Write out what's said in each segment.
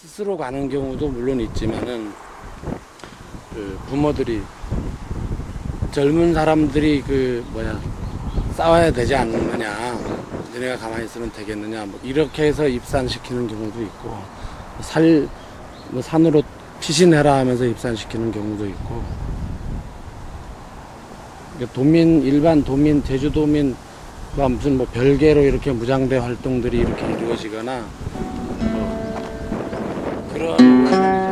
스스로 가는 경우도 물론 있지만은 그 부모들이 젊은 사람들이 그 뭐야 싸워야 되지 않느냐 너네가 가만히 있으면 되겠느냐 뭐 이렇게 해서 입산시키는 경우도 있고 살 뭐 산으로 피신해라 하면서 입산시키는 경우도 있고. 그러니까 도민 일반 도민 제주도민 뭐 무슨 뭐 별개로 이렇게 무장대 활동들이 이렇게 이루어지거나 뭐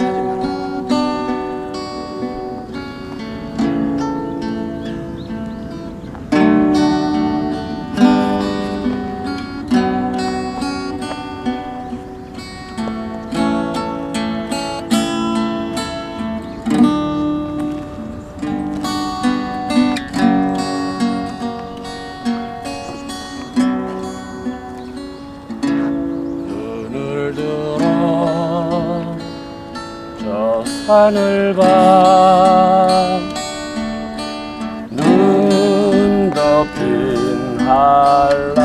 저 산을 봐눈 덮인 한라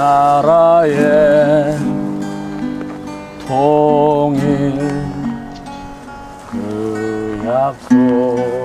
나라의 통일 그 약속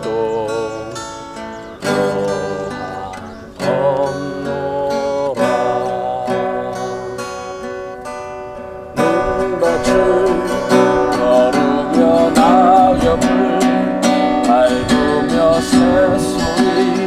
묻힐지라도 또한 없노라. 눈밭을 걸으며 낙엽을 밟으며 새소리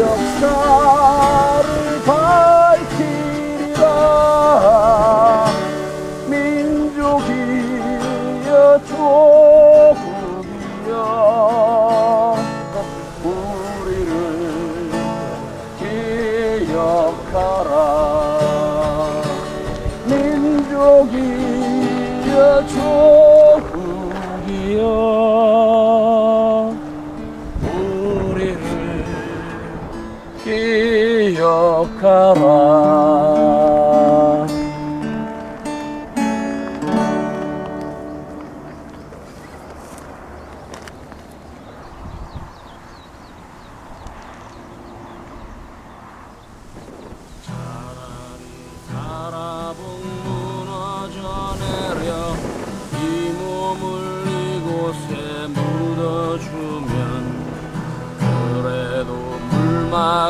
역사를 밝히리라. 민족이여 조국이여 우리를 기억하라 기억하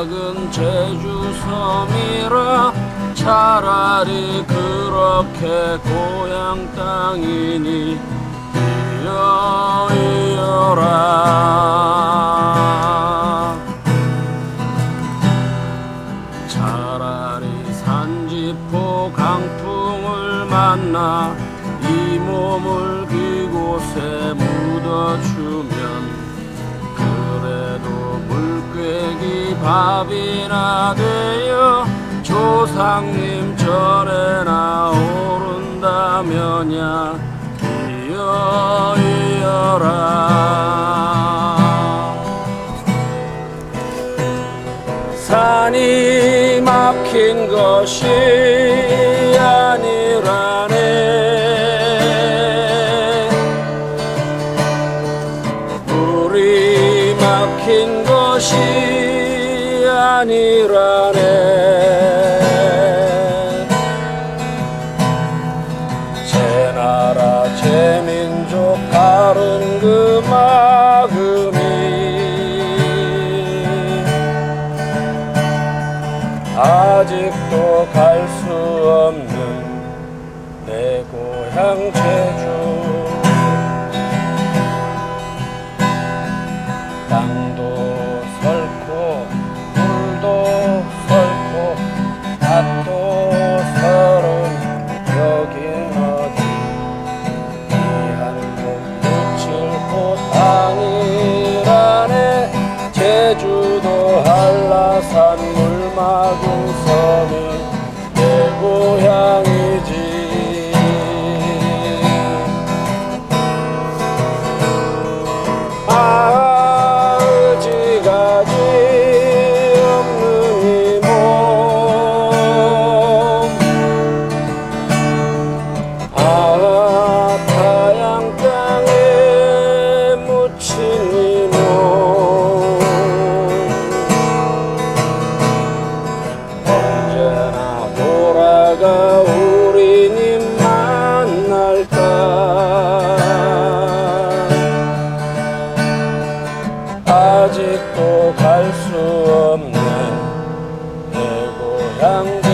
물막은 제주 섬이라 차라리 그렇게 고향 땅이니. 이어 밥이나 되어 조상님 절에 나 오른다면야 이어 이어라. 산이 막힌 것이 아니라네. 물이 막힌 것이 아니라네. 제 나라 제 민족 다른 그 마음이 아직도 갈 수 없는 내 고향 제주 아